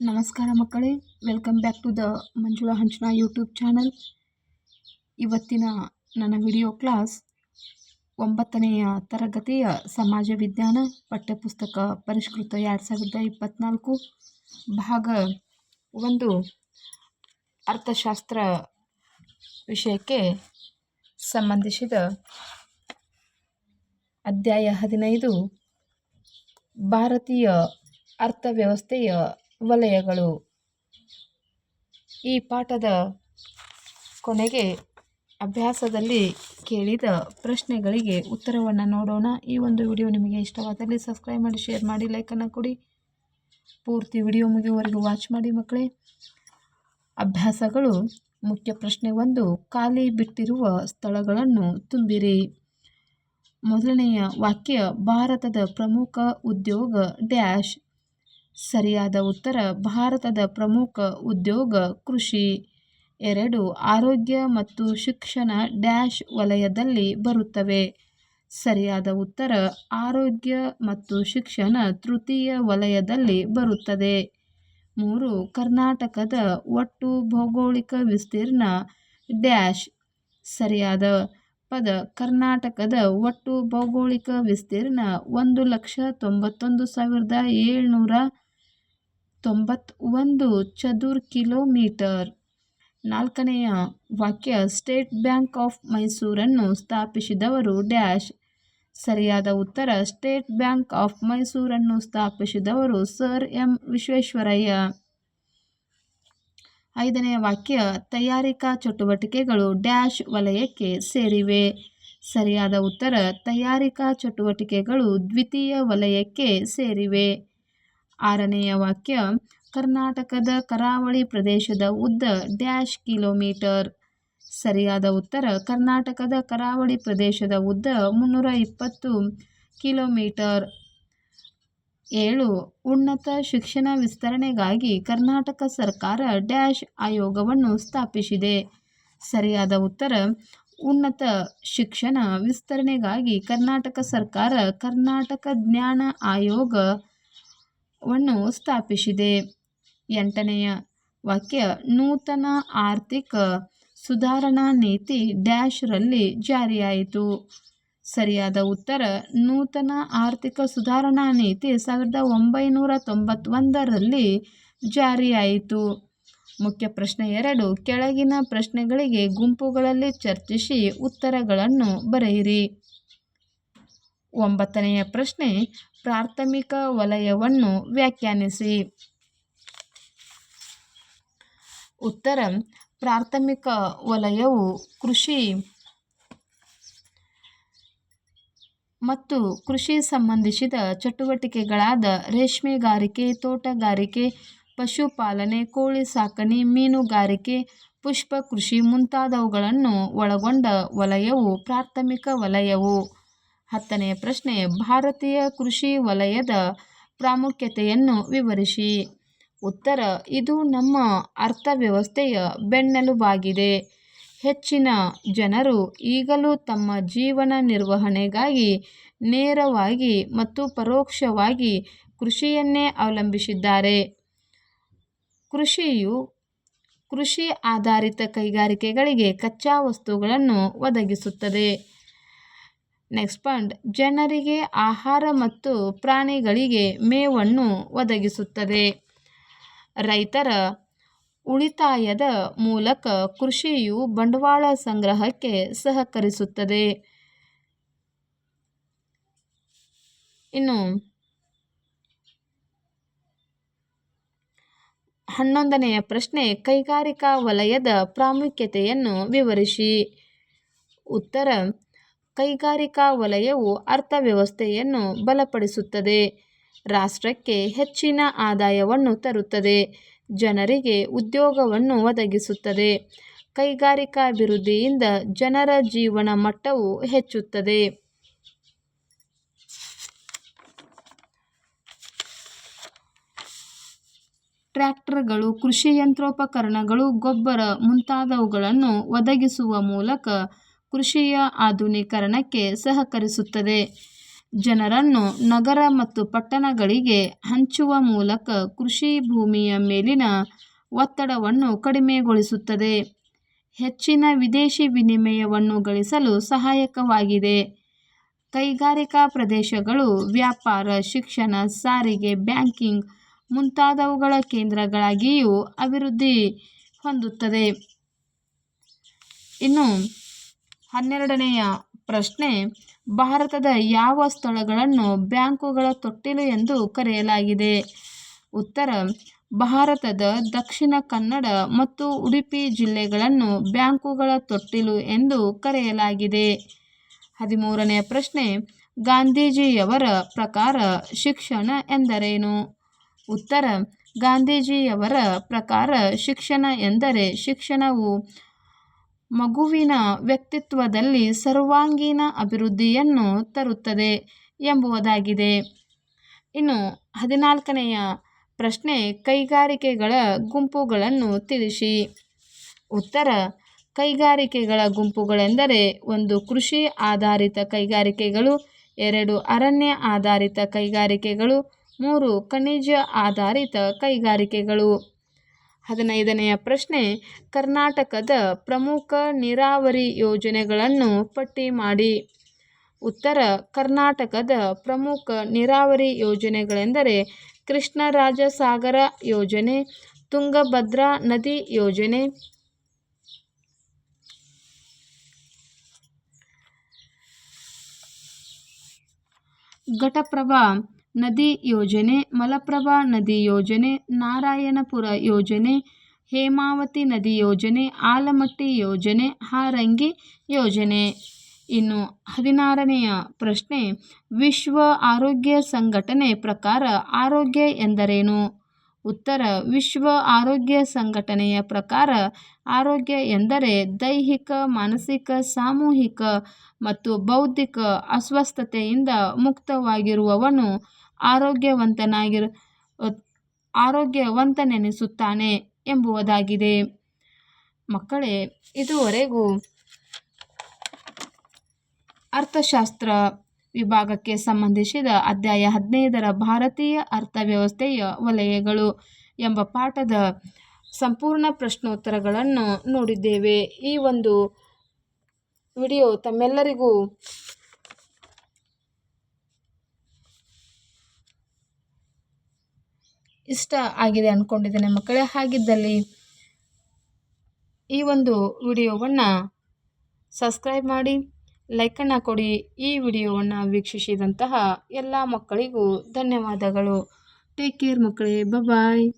ನಮಸ್ಕಾರ ಮಕ್ಕಳೇ welcome back to the Manjula Hanchana YouTube channel ಇವತ್ತಿನ ನನ್ನ ವಿಡಿಯೋ ಕ್ಲಾಸ್ ಒಂಬತ್ತನೆಯ ತರಗತಿಯ ಸಮಾಜ ವಿಜ್ಞಾನ ಪಠ್ಯಪುಸ್ತಕ ಪರಿಷ್ಕೃತ ಎರಡು ಸಾವಿರದ ಇಪ್ಪತ್ತ್ನಾಲ್ಕು ಭಾಗ ಒಂದು ಅರ್ಥಶಾಸ್ತ್ರ ವಿಷಯಕ್ಕೆ ಸಂಬಂಧಿಸಿದ ಅಧ್ಯಾಯ ಹದಿನೈದು, ಭಾರತೀಯ ಅರ್ಥವ್ಯವಸ್ಥೆಯ ವಲಯಗಳು. ಈ ಪಾಠದ ಕೊನೆಗೆ ಅಭ್ಯಾಸದಲ್ಲಿ ಕೇಳಿದ ಪ್ರಶ್ನೆಗಳಿಗೆ ಉತ್ತರವನ್ನು ನೋಡೋಣ. ಈ ಒಂದು ವಿಡಿಯೋ ನಿಮಗೆ ಇಷ್ಟವಾದಲ್ಲಿ ಸಬ್ಸ್ಕ್ರೈಬ್ ಮಾಡಿ, ಶೇರ್ ಮಾಡಿ ಲೈಕನ್ನು ಕೊಡಿ. ಪೂರ್ತಿ ವಿಡಿಯೋ ಮುಗಿಯುವವರೆಗೂ ವಾಚ್ ಮಾಡಿ ಮಕ್ಕಳೇ. ಅಭ್ಯಾಸಗಳು ಮುಖ್ಯ ಪ್ರಶ್ನೆ ಒಂದು. ಖಾಲಿ ಬಿಟ್ಟಿರುವ ಸ್ಥಳಗಳನ್ನು ತುಂಬಿರಿ. ಮೊದಲನೆಯ ವಾಕ್ಯ, ಭಾರತದ ಪ್ರಮುಖ ಉದ್ಯೋಗ ಡ್ಯಾಶ್. ಸರಿಯಾದ ಉತ್ತರ, ಭಾರತದ ಪ್ರಮುಖ ಉದ್ಯೋಗ ಕೃಷಿ. ಎರಡು, ಆರೋಗ್ಯ ಮತ್ತು ಶಿಕ್ಷಣ ಡ್ಯಾಶ್ ವಲಯದಲ್ಲಿ ಬರುತ್ತವೆ. ಸರಿಯಾದ ಉತ್ತರ, ಆರೋಗ್ಯ ಮತ್ತು ಶಿಕ್ಷಣ ತೃತೀಯ ವಲಯದಲ್ಲಿ ಬರುತ್ತದೆ. ಮೂರು, ಕರ್ನಾಟಕದ ಒಟ್ಟು ಭೌಗೋಳಿಕ ವಿಸ್ತೀರ್ಣ ಡ್ಯಾಶ್. ಸರಿಯಾದ ಪದ, ಕರ್ನಾಟಕದ ಒಟ್ಟು ಭೌಗೋಳಿಕ ವಿಸ್ತೀರ್ಣ ಒಂದು ಲಕ್ಷ ತೊಂಬತ್ತೊಂದು ಸಾವಿರದ ಏಳ್ನೂರ ತೊಂಬತ್ತೊಂದು ಚದುರ್ ಕಿಲೋಮೀಟರ್. ನಾಲ್ಕನೆಯ ವಾಕ್ಯ, ಸ್ಟೇಟ್ ಬ್ಯಾಂಕ್ ಆಫ್ ಮೈಸೂರನ್ನು ಸ್ಥಾಪಿಸಿದವರು ಡ್ಯಾಶ್. ಸರಿಯಾದ ಉತ್ತರ, ಸ್ಟೇಟ್ ಬ್ಯಾಂಕ್ ಆಫ್ ಮೈಸೂರನ್ನು ಸ್ಥಾಪಿಸಿದವರು ಸರ್ ಎಂ ವಿಶ್ವೇಶ್ವರಯ್ಯ. ಐದನೆಯ ವಾಕ್ಯ, ತಯಾರಿಕಾ ಚಟುವಟಿಕೆಗಳು ಡ್ಯಾಶ್ ವಲಯಕ್ಕೆ ಸೇರಿವೆ. ಸರಿಯಾದ ಉತ್ತರ, ತಯಾರಿಕಾ ಚಟುವಟಿಕೆಗಳು ದ್ವಿತೀಯ ವಲಯಕ್ಕೆ ಸೇರಿವೆ. ಆರನೆಯ ವಾಕ್ಯ, ಕರ್ನಾಟಕದ ಕರಾವಳಿ ಪ್ರದೇಶದ ಉದ್ದ ಡ್ಯಾಶ್ ಕಿಲೋಮೀಟರ್. ಸರಿಯಾದ ಉತ್ತರ, ಕರ್ನಾಟಕದ ಕರಾವಳಿ ಪ್ರದೇಶದ ಉದ್ದ ಮುನ್ನೂರ ಇಪ್ಪತ್ತು ಕಿಲೋಮೀಟರ್. ಏಳು, ಉನ್ನತ ಶಿಕ್ಷಣ ವಿಸ್ತರಣೆಗಾಗಿ ಕರ್ನಾಟಕ ಸರ್ಕಾರ ಡ್ಯಾಶ್ ಆಯೋಗವನ್ನು ಸ್ಥಾಪಿಸಿದೆ. ಸರಿಯಾದ ಉತ್ತರ, ಉನ್ನತ ಶಿಕ್ಷಣ ವಿಸ್ತರಣೆಗಾಗಿ ಕರ್ನಾಟಕ ಸರ್ಕಾರ ಕರ್ನಾಟಕ ಜ್ಞಾನ ಆಯೋಗವನ್ನು ಸ್ಥಾಪಿಸಿದೆ. ಎಂಟನೆಯ ವಾಕ್ಯ, ನೂತನ ಆರ್ಥಿಕ ಸುಧಾರಣಾ ನೀತಿ ಡ್ಯಾಶ್ರಲ್ಲಿ ಜಾರಿಯಾಯಿತು. ಸರಿಯಾದ ಉತ್ತರ, ನೂತನ ಆರ್ಥಿಕ ಸುಧಾರಣಾ ನೀತಿ ಸಾವಿರದ ಒಂಬೈನೂರ ತೊಂಬತ್ತೊಂದರಲ್ಲಿ ಜಾರಿಯಾಯಿತು. ಮುಖ್ಯ ಪ್ರಶ್ನೆ ಎರಡು, ಕೆಳಗಿನ ಪ್ರಶ್ನೆಗಳಿಗೆ ಗುಂಪುಗಳಲ್ಲಿ ಚರ್ಚಿಸಿ ಉತ್ತರಗಳನ್ನು ಬರೆಯಿರಿ. ಒಂಬತ್ತನೆಯ ಪ್ರಶ್ನೆ, ಪ್ರಾಥಮಿಕ ವಲಯವನ್ನು ವ್ಯಾಖ್ಯಾನಿಸಿ. ಉತ್ತರ, ಪ್ರಾಥಮಿಕ ವಲಯವು ಕೃಷಿ ಮತ್ತು ಕೃಷಿ ಸಂಬಂಧಿಸಿದ ಚಟುವಟಿಕೆಗಳಾದ ರೇಷ್ಮೆಗಾರಿಕೆ, ತೋಟಗಾರಿಕೆ, ಪಶುಪಾಲನೆ, ಕೋಳಿ ಸಾಕಣೆ, ಮೀನುಗಾರಿಕೆ, ಪುಷ್ಪ ಕೃಷಿ ಮುಂತಾದವುಗಳನ್ನು ಒಳಗೊಂಡ ವಲಯವು ಪ್ರಾಥಮಿಕ ವಲಯವು. ಹತ್ತನೆಯ ಪ್ರಶ್ನೆ ಭಾರತೀಯ ಕೃಷಿ ವಲಯದ ಪ್ರಾಮುಖ್ಯತೆಯನ್ನು ವಿವರಿಸಿ. ಉತ್ತರ, ಇದು ನಮ್ಮ ಅರ್ಥವ್ಯವಸ್ಥೆಯ ಬೆನ್ನೆಲುಬಾಗಿದೆ. ಹೆಚ್ಚಿನ ಜನರು ಈಗಲೂ ತಮ್ಮ ಜೀವನ ನಿರ್ವಹಣೆಗಾಗಿ ನೇರವಾಗಿ ಮತ್ತು ಪರೋಕ್ಷವಾಗಿ ಕೃಷಿಯನ್ನೇ ಅವಲಂಬಿಸಿದ್ದಾರೆ. ಕೃಷಿಯು ಕೃಷಿ ಆಧಾರಿತ ಕೈಗಾರಿಕೆಗಳಿಗೆ ಕಚ್ಚಾ ವಸ್ತುಗಳನ್ನು ಒದಗಿಸುತ್ತದೆ. ನೆಕ್ಸ್ಟ್ ಪಾಯಿಂಟ್ ಜನರಿಗೆ ಆಹಾರ ಮತ್ತು ಪ್ರಾಣಿಗಳಿಗೆ ಮೇವನ್ನು ಒದಗಿಸುತ್ತದೆ. ರೈತರ ಉಳಿತಾಯದ ಮೂಲಕ ಕೃಷಿಯು ಬಂಡವಾಳ ಸಂಗ್ರಹಕ್ಕೆ ಸಹಕರಿಸುತ್ತದೆ. ಇನ್ನು ಹನ್ನೊಂದನೆಯ ಪ್ರಶ್ನೆ, ಕೈಗಾರಿಕಾ ವಲಯದ ಪ್ರಾಮುಖ್ಯತೆಯನ್ನು ವಿವರಿಸಿ. ಉತ್ತರ ಕೈಗಾರಿಕಾ ವಲಯವು ಅರ್ಥವ್ಯವಸ್ಥೆಯನ್ನು ಬಲಪಡಿಸುತ್ತದೆ. ರಾಷ್ಟ್ರಕ್ಕೆ ಹೆಚ್ಚಿನ ಆದಾಯವನ್ನು ತರುತ್ತದೆ. ಜನರಿಗೆ ಉದ್ಯೋಗವನ್ನು ಒದಗಿಸುತ್ತದೆ. ಕೈಗಾರಿಕಾಭಿವೃದ್ಧಿಯಿಂದ ಜನರ ಜೀವನ ಮಟ್ಟವು ಹೆಚ್ಚುತ್ತದೆ. ಟ್ರ್ಯಾಕ್ಟರ್ಗಳು, ಕೃಷಿ ಯಂತ್ರೋಪಕರಣಗಳು, ಗೊಬ್ಬರ ಮುಂತಾದವುಗಳನ್ನು ಒದಗಿಸುವ ಮೂಲಕ ಕೃಷಿಯ ಆಧುನೀಕರಣಕ್ಕೆ ಸಹಕರಿಸುತ್ತದೆ ಜನರನ್ನು ನಗರ ಮತ್ತು ಪಟ್ಟಣಗಳಿಗೆ ಹಂಚುವ ಮೂಲಕ ಕೃಷಿ ಭೂಮಿಯ ಮೇಲಿನ ಒತ್ತಡವನ್ನು ಕಡಿಮೆಗೊಳಿಸುತ್ತದೆ. ಹೆಚ್ಚಿನ ವಿದೇಶಿ ವಿನಿಮಯವನ್ನು ಗಳಿಸಲು ಸಹಾಯಕವಾಗಿದೆ. ಕೈಗಾರಿಕಾ ಪ್ರದೇಶಗಳು ವ್ಯಾಪಾರ, ಶಿಕ್ಷಣ, ಸಾರಿಗೆ, ಬ್ಯಾಂಕಿಂಗ್ ಮುಂತಾದವುಗಳ ಕೇಂದ್ರಗಳಾಗಿಯೂ ಅಭಿವೃದ್ಧಿ ಹೊಂದುತ್ತದೆ ಇನ್ನು ಹನ್ನೆರಡನೆಯ ಪ್ರಶ್ನೆ, ಭಾರತದ ಯಾವ ಸ್ಥಳಗಳನ್ನು ಬ್ಯಾಂಕುಗಳ ತೊಟ್ಟಿಲು ಎಂದು ಕರೆಯಲಾಗಿದೆ? ಉತ್ತರ, ಭಾರತದ ದಕ್ಷಿಣ ಕನ್ನಡ ಮತ್ತು ಉಡುಪಿ ಜಿಲ್ಲೆಗಳನ್ನು ಬ್ಯಾಂಕುಗಳ ತೊಟ್ಟಿಲು ಎಂದು ಕರೆಯಲಾಗಿದೆ. ಹದಿಮೂರನೆಯ ಪ್ರಶ್ನೆ, ಗಾಂಧೀಜಿಯವರ ಪ್ರಕಾರ ಶಿಕ್ಷಣ ಎಂದರೇನು? ಉತ್ತರ, ಗಾಂಧೀಜಿಯವರ ಪ್ರಕಾರ ಶಿಕ್ಷಣ ಎಂದರೆ ಶಿಕ್ಷಣವು ಮಗುವಿನ ವ್ಯಕ್ತಿತ್ವದಲ್ಲಿ ಸರ್ವಾಂಗೀಣ ಅಭಿವೃದ್ಧಿಯನ್ನು ತರುತ್ತದೆ ಎಂಬುದಾಗಿದೆ. ಇನ್ನು ಹದಿನಾಲ್ಕನೆಯ ಪ್ರಶ್ನೆ ಕೈಗಾರಿಕೆಗಳ ಗುಂಪುಗಳನ್ನು ತಿಳಿಸಿ. ಉತ್ತರ, ಕೈಗಾರಿಕೆಗಳ ಗುಂಪುಗಳೆಂದರೆ ಒಂದು ಕೃಷಿ ಆಧಾರಿತ ಕೈಗಾರಿಕೆಗಳು, ಎರಡು ಅರಣ್ಯ ಆಧಾರಿತ ಕೈಗಾರಿಕೆಗಳು, ಮೂರು ಖನಿಜ ಆಧಾರಿತ ಕೈಗಾರಿಕೆಗಳು. ಹದಿನೈದನೆಯ ಪ್ರಶ್ನೆ ಕರ್ನಾಟಕದ ಪ್ರಮುಖ ನೀರಾವರಿ ಯೋಜನೆಗಳನ್ನು ಪಟ್ಟಿ ಮಾಡಿ. ಉತ್ತರ ಕರ್ನಾಟಕದ ಪ್ರಮುಖ ನೀರಾವರಿ ಯೋಜನೆಗಳೆಂದರೆ ಕೃಷ್ಣರಾಜ ಸಾಗರ ಯೋಜನೆ, ತುಂಗಭದ್ರಾ ನದಿ ಯೋಜನೆ, ಘಟಪ್ರಭಾ ನದಿ ಯೋಜನೆ, ಮಲಪ್ರಭಾ ನದಿ ಯೋಜನೆ, ನಾರಾಯಣಪುರ ಯೋಜನೆ, ಹೇಮಾವತಿ ನದಿ ಯೋಜನೆ, ಆಲಮಟ್ಟಿ ಯೋಜನೆ, ಹಾರಂಗಿ ಯೋಜನೆ. ಇನ್ನು ಹದಿನಾರನೆಯ ಪ್ರಶ್ನೆ ವಿಶ್ವ ಆರೋಗ್ಯ ಸಂಘಟನೆ ಪ್ರಕಾರ ಆರೋಗ್ಯ ಎಂದರೇನು? ಉತ್ತರ ವಿಶ್ವ ಆರೋಗ್ಯ ಸಂಘಟನೆಯ ಪ್ರಕಾರ ಆರೋಗ್ಯ ಎಂದರೆ ದೈಹಿಕ, ಮಾನಸಿಕ, ಸಾಮೂಹಿಕ ಮತ್ತು ಬೌದ್ಧಿಕ ಅಸ್ವಸ್ಥತೆಯಿಂದ ಮುಕ್ತವಾಗಿರುವವನು ಆರೋಗ್ಯವಂತನೆನಿಸುತ್ತಾನೆ ಎಂಬುದಾಗಿದೆ. ಮಕ್ಕಳೇ ಇದುವರೆಗೂ ಅರ್ಥಶಾಸ್ತ್ರ ವಿಭಾಗಕ್ಕೆ ಸಂಬಂಧಿಸಿದ ಅಧ್ಯಾಯ ಹದಿನೈದರ ಭಾರತೀಯ ಅರ್ಥವ್ಯವಸ್ಥೆಯ ವಲಯಗಳು ಎಂಬ ಪಾಠದ ಸಂಪೂರ್ಣ ಪ್ರಶ್ನೋತ್ತರಗಳನ್ನು ನೋಡಿದ್ದೇವೆ. ಈ ಒಂದು ವಿಡಿಯೋ ತಮ್ಮೆಲ್ಲರಿಗೂ ಇಷ್ಟ ಆಗಿದೆ ಅಂದ್ಕೊಂಡಿದ್ದೇನೆ ಮಕ್ಕಳೇ. ಹಾಗಿದ್ದಲ್ಲಿ ಈ ಒಂದು ವಿಡಿಯೋವನ್ನು ಸಬ್ಸ್ಕ್ರೈಬ್ ಮಾಡಿ ಲೈಕನ್ನು ಕೊಡಿ. ಈ ವಿಡಿಯೋವನ್ನು ವೀಕ್ಷಿಸಿದಂತಹ ಎಲ್ಲ ಮಕ್ಕಳಿಗೂ ಧನ್ಯವಾದಗಳು. ಟೇಕ್ ಕೇರ್ ಮಕ್ಕಳೇ. ಬಾಯ್